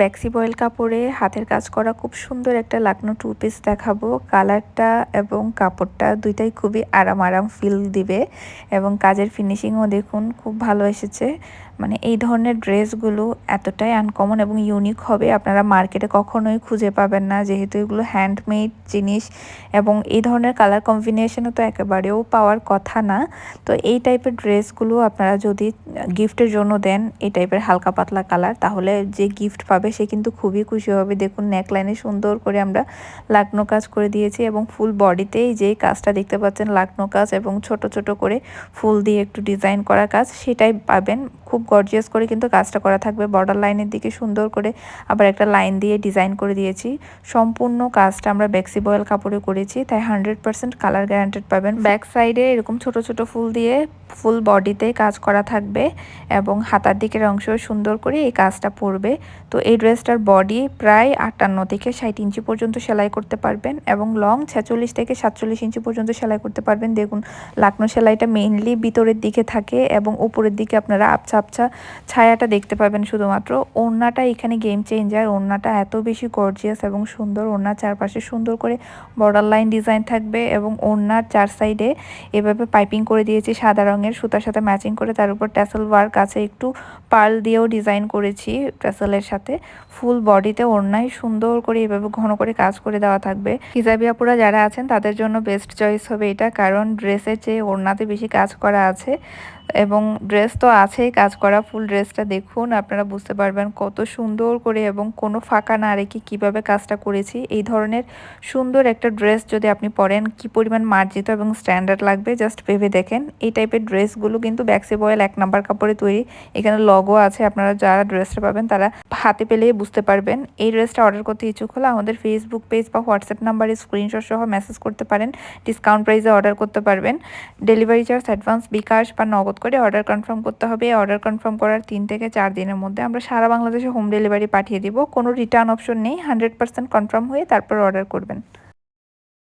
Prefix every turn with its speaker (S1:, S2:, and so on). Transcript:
S1: ব্যাক্সি boil কাপড়ে হাতের কাজ করা খুব সুন্দর একটা লাকনো টু পিস দেখাবো। কালারটা এবং কাপড়টা দুইটাই খুবই আরাম আরাম ফিল দিবে এবং কাজের ফিনিশিংও দেখুন খুব ভালো এসেছে। মানে এই ধরনের ড্রেসগুলো এতটাই আনকমন এবং ইউনিক হবে, আপনারা মার্কেটে কখনোই খুঁজে পাবেন না। যেহেতু এগুলো হ্যান্ডমেড জিনিস এবং এই ধরনের কালার কম্বিনেশনও তো একেবারেও পাওয়ার কথা না। তো এই টাইপের ড্রেসগুলো আপনারা যদি গিফটের জন্য দেন, এই টাইপের হালকা পাতলা কালার তাহলে যে গিফট পাবে, সে কিন্তু খুবই খুশি হবে। দেখুন নেকলাইনে সুন্দর করে আমরা লাকনো কাজ করে দিয়েছি এবং ফুল বডিতেই যে কাজটা দেখতে পাচ্ছেন, লাকনো কাজ এবং ছোট ছোট করে ফুল দিয়ে একটু ডিজাইন করা কাজ, সেটাই পাবেন। খুব গর্জিয়াস করে কিন্তু কাজটা করা থাকবে। বর্ডার লাইনের দিকে সুন্দর করে আবার একটা লাইন দিয়ে ডিজাইন করে দিয়েছি। সম্পূর্ণ কাজটা আমরা ব্যাক্সি বয়েল কাপড়ে করেছি, তাই হান্ড্রেড পার্সেন্ট কালার গ্যারান্টেড পাবেন। ব্যাক সাইডে এরকম ছোট ছোট ফুল দিয়ে ফুল বডিতে কাজ করা থাকবে এবং হাতার দিকের অংশ সুন্দর করে এই কাজটা পড়বে তো এই ড্রেসটার বডি প্রায় আটান্ন থেকে ষাট ইঞ্চি পর্যন্ত সেলাই করতে পারবেন এবং লং ছেচল্লিশ থেকে সাতচল্লিশ ইঞ্চি পর্যন্ত সেলাই করতে পারবেন। দেখুন লাকনো সেলাইটা মেইনলি ভিতরের দিকে থাকে এবং উপরের দিকে আপনারা আবছা আবছা ছায়াটা দেখতে পাবেন শুধুমাত্র। ওড়নাটা এখানে গেম চেঞ্জার ওড়নাটা এত বেশি গর্জিয়াস এবং সুন্দর। ওড়নার চারপাশে সুন্দর করে বর্ডার লাইন ডিজাইন থাকবে এবং ওড়নার চার সাইডে এভাবে পাইপিং করে দিয়েছি সাদা রঙের, সুতার সাথে ম্যাচিং করে। তার উপর ট্যাসেল ওয়ার্ক আছে, একটু পার্ল দিয়েও ডিজাইন করেছি ট্যাসেলের সাথে। ফুল বডিতে ওড়নায় সুন্দর করে এভাবে ঘন করে কাজ করে দেওয়া থাকবে। হিজাবিয়াপুরা যারা আছেন, তাদের জন্য বেস্ট চয়েস হবে এটা। কারণ ড্রেসের চেয়ে ওড়নাতে বেশি কাজ করা আছে। এবং ড্রেস তো আছেই, কাজ করা ফুল ড্রেসটা দেখুন, আপনারা বুঝতে পারবেন কত সুন্দর করে এবং কোনো ফাঁকা না রেখে কীভাবে কাজটা করেছি। এই ধরনের সুন্দর একটা ড্রেস যদি আপনি পরেন, কি পরিমাণ মার্জিত এবং স্ট্যান্ডার্ড লাগবে জাস্ট ভেবে দেখেন। এই টাইপের ড্রেসগুলো কিন্তু ব্যাক্সি বয়েল এক নাম্বার কাপড়ে তৈরি। এখানে লগো আছে, আপনারা যারা ড্রেসটা পাবেন তারা হাতে পেলেই বুঝতে পারবেন। এই ড্রেসটা অর্ডার করতে ইচ্ছুক হলে আমাদের ফেসবুক পেজ বা হোয়াটসঅ্যাপ নাম্বারে স্ক্রিনশট সহ মেসেজ করতে পারেন। ডিসকাউন্ট প্রাইসে অর্ডার করতে পারবেন। ডেলিভারি চার্জ অ্যাডভান্স বিকাশ বা নগদ করে অর্ডার কনফার্ম করতে হবে। অর্ডার কনফার্ম করার তিন থেকে চার দিনের মধ্যে আমরা সারা বাংলাদেশে হোম ডেলিভারি পাঠিয়ে দিব। কোনো রিটার্ন অপশন নেই। হান্ড্রেড পার্সেন্ট কনফার্ম হয়ে তারপর অর্ডার করবেন।